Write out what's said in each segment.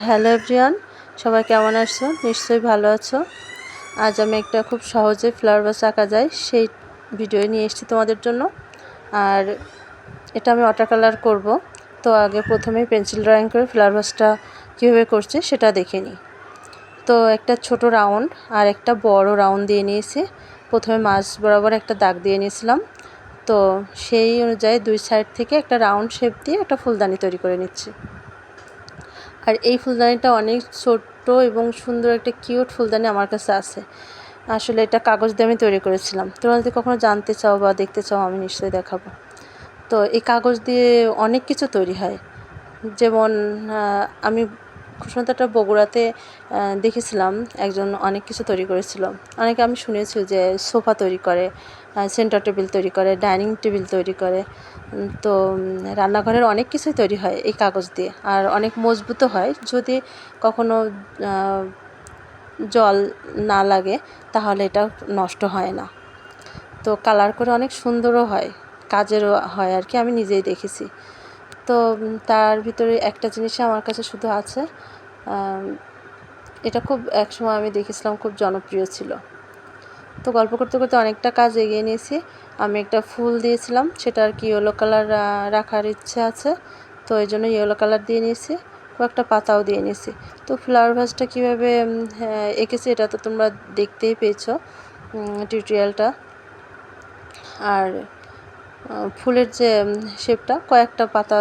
Hello everyone, সবাই কেমন আছো? নিশ্চয়ই ভালো আছো। আজ আমি একটা খুব সহজে ফ্লাওয়ার বাস আঁকা যায়, সেই ভিডিও নিয়ে এসেছি তোমাদের জন্য। আর এটা আমি ওয়াটার কালার করব। তো আগে প্রথমেই পেন্সিল ড্রয়িং করে ফ্লাওয়ার বাসটা কীভাবে করছে সেটা দেখে নিই। তো একটা ছোট রাউন্ড আর একটা বড় রাউন্ড দিয়ে নিয়েছি। প্রথমে মাছ বরাবর একটা দাগ দিয়ে নিয়েছিলাম। তো সেই অনুযায়ী দুই সাইড থেকে একটা রাউন্ড শেপ দিয়ে একটা ফুলদানি তৈরি করে নিচ্ছি। আর এই ফুলদানিটা অনেক ছোট্ট এবং সুন্দর একটা কিউট ফুলদানি আমার কাছে আছে। আসলে এটা কাগজ দিয়ে আমি তৈরি করেছিলাম। তোমরা যদি কখনো জানতে চাও বা দেখতে চাও, আমি নিশ্চয়ই দেখাবো। তো এই কাগজ দিয়ে অনেক কিছু তৈরি হয়। যেমন আমি খুশনতাটা বগুড়াতে দেখেছিলাম। একজন অনেক কিছু তৈরি করেছিল। অনেকে আমি শুনেছি যে সোফা তৈরি করে সেন্টার টেবিল তৈরি করে ডাইনিং টেবিল তৈরি করে। তো রান্নাঘরের অনেক কিছুই তৈরি হয় এই কাগজ দিয়ে। আর অনেক মজবুতও হয়। যদি কখনো জল না লাগে, তাহলে এটা নষ্ট হয় না। তো কালার করে অনেক সুন্দরও হয়। কাজেরও হয় আর কি। আমি নিজেই দেখেছি। তো তার ভিতরে একটা জিনিসই আমার কাছে শুধু আছে। এটা খুব একসময় আমি দেখেছিলাম, খুব জনপ্রিয় ছিল। তো গল্প করতে করতে অনেকটা কাজ এগিয়ে নিয়েছি। আমি একটা ফুল দিয়েছিলাম, সেটা আর কি ইয়েলো কালার রাখার ইচ্ছে আছে, তো এই জন্য ইয়েলো কালার দিয়ে নিয়েছি। কয়েকটা পাতাও দিয়ে নিয়েছি। তো ফ্লাওয়ার ভাসটা কীভাবে এঁকেছি এটা তো তোমরা দেখতেই পেয়েছ টিউটোরিয়ালটা আর ফুলের যে শেপটা কয়েকটা পাতা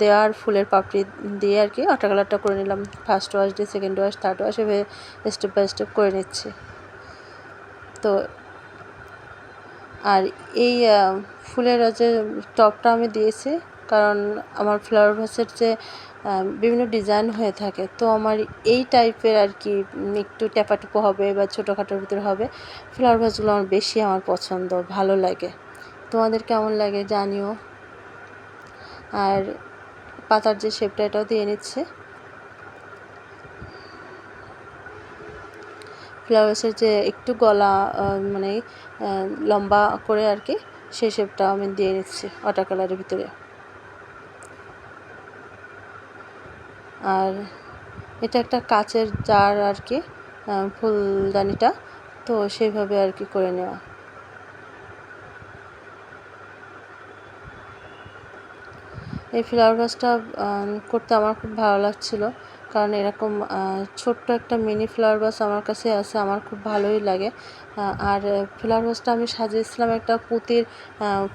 দেওয়ার ফুলের পাপড়ি দিয়ে আর কি ওয়াটার কালারটা করে নিলাম। ফার্স্ট ওয়াশ দিয়ে সেকেন্ড ওয়াশ থার্ড ওয়াশ এভাবে স্টেপ বাই স্টেপ করে নিচ্ছি। তো আর এই ফুলের যে, টপটা আমি দিয়েছি, কারণ আমার ফ্লাওয়ার ভাসের যে বিভিন্ন ডিজাইন হয়ে থাকে, তো আমার এই টাইপের আর কি একটু ট্যাপাটুপো হবে বা ছোটোখাটোর ভিতরে হবে ফ্লাওয়ার ভাসগুলো আমার বেশি আমার পছন্দ, ভালো লাগে। তোমাদের কেমন লাগে জানিও। আর পাতার যে শেপটা এটাও দিয়ে নিচ্ছে। ফ্লাওয়ার্সের যে একটু গলা মানে লম্বা করে আর কি, সেই শেপটা আমি দিয়ে নিচ্ছি ওয়াটার কালারের ভিতরে। আর এটা একটা কাচের জার আর কি ফুলদানিটা, তো সেইভাবে আর কি করে নেওয়া। এই ফ্লাওয়ার ভাসটা করতে আমার খুব ভালো লাগছিল। কারণ এরকম ছোট্ট একটা মিনি ফ্লাওয়ার ভাস আমার কাছে আছে, আমার খুব ভালোই লাগে। আর ফ্লাওয়ার ভাসটা আমি সাজিয়েছিলাম একটা পুঁতির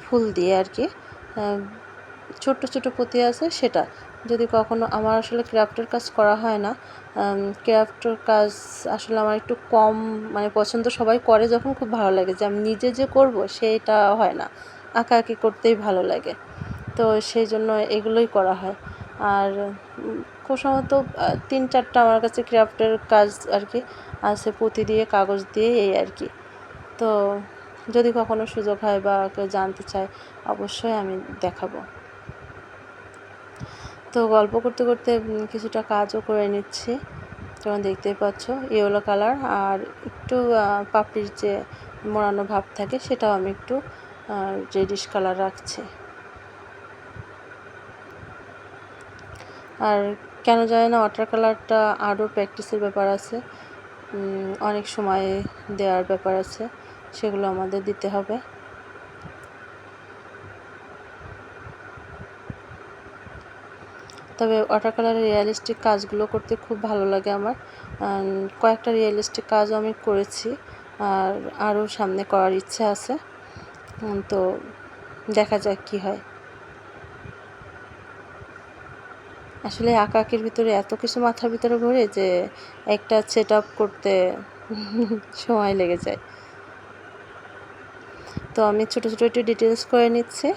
ফুল দিয়ে আর কি। ছোট্ট ছোট পুঁতি আছে সেটা। যদি কখনো আমার আসলে ক্রাফটের কাজ করা হয় না ক্রাফটের কাজ আসলে আমার একটু কম মানে পছন্দ সবাই করে, যখন খুব ভালো লাগে যে আমি নিজে যে করব সেটা হয় না। আঁকা আঁকি করতেই ভালো লাগে। তো সেই জন্য এগুলোই করা হয়। আর সম্ভবত তিন চারটা আমার কাছে ক্রাফটের কাজ আর কি আছে, পুঁতি দিয়ে, কাগজ দিয়ে, এই আর কি। তো যদি কখনো সুযোগ হয় বা কেউ জানতে চায়, অবশ্যই আমি দেখাবো। তো গল্প করতে করতে কিছুটা কাজও করে নিচ্ছি। যেমন দেখতেই পাচ্ছ, ইয়েলো কালার আর একটু পাপড়ির যে মোড়ানো ভাব থাকে, সেটাও আমি একটু রেডিশ কালার রাখছি। আর কেন জানি না ওয়াটার কালারটা আরও প্র্যাকটিসের ব্যাপার আছে। অনেক সময় দেওয়ার ব্যাপার আছে, সেগুলো আমাদের দিতে হবে। তবে ওয়াটার কালারের রিয়েলিস্টিক কাজগুলো করতে খুব ভালো লাগে আমার। কয়েকটা রিয়েলিস্টিক কাজও আমি করেছি, আর আরও সামনে করার ইচ্ছে আছে। তো দেখা যাক কী হয়। আসলে আঁকাআঁকির ভিতরে এত কিছু মাথার ভিতরে ঘোরে যে একটা সেট আপ করতে সময় লেগে যায়। তো আমি ছোটো ছোটো একটু ডিটেলস করে নিচ্ছি।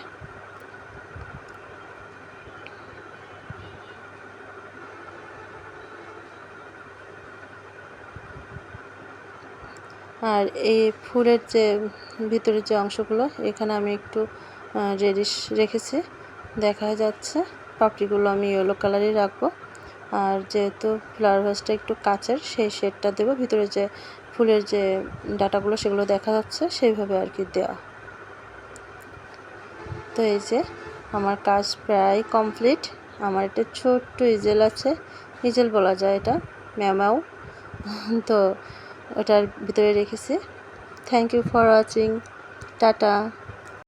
আর এই ফুলের যে ভিতরের যে অংশগুলো, এখানে আমি একটু রেডিশ রেখেছি। দেখা যাচ্ছে। পাপড়িগুলো আমি ইয়েলো কালারই রাখব। আর যেহেতু ফ্লাওয়ার ভাসটা একটু কাচের, সেই শেডটা দেবো। ভিতরে যে ফুলের যে ডাটাগুলো, সেগুলো দেখা যাচ্ছে, সেইভাবে আর কি দেওয়া। তো এই যে আমার কাজ প্রায় কমপ্লিট আমার একটা ছোট্ট ইজেল আছে। হিজেল বলা যায় এটা। ম্যামাও তো ওটার ভিতরে রেখেছি। Thank you for watching tata.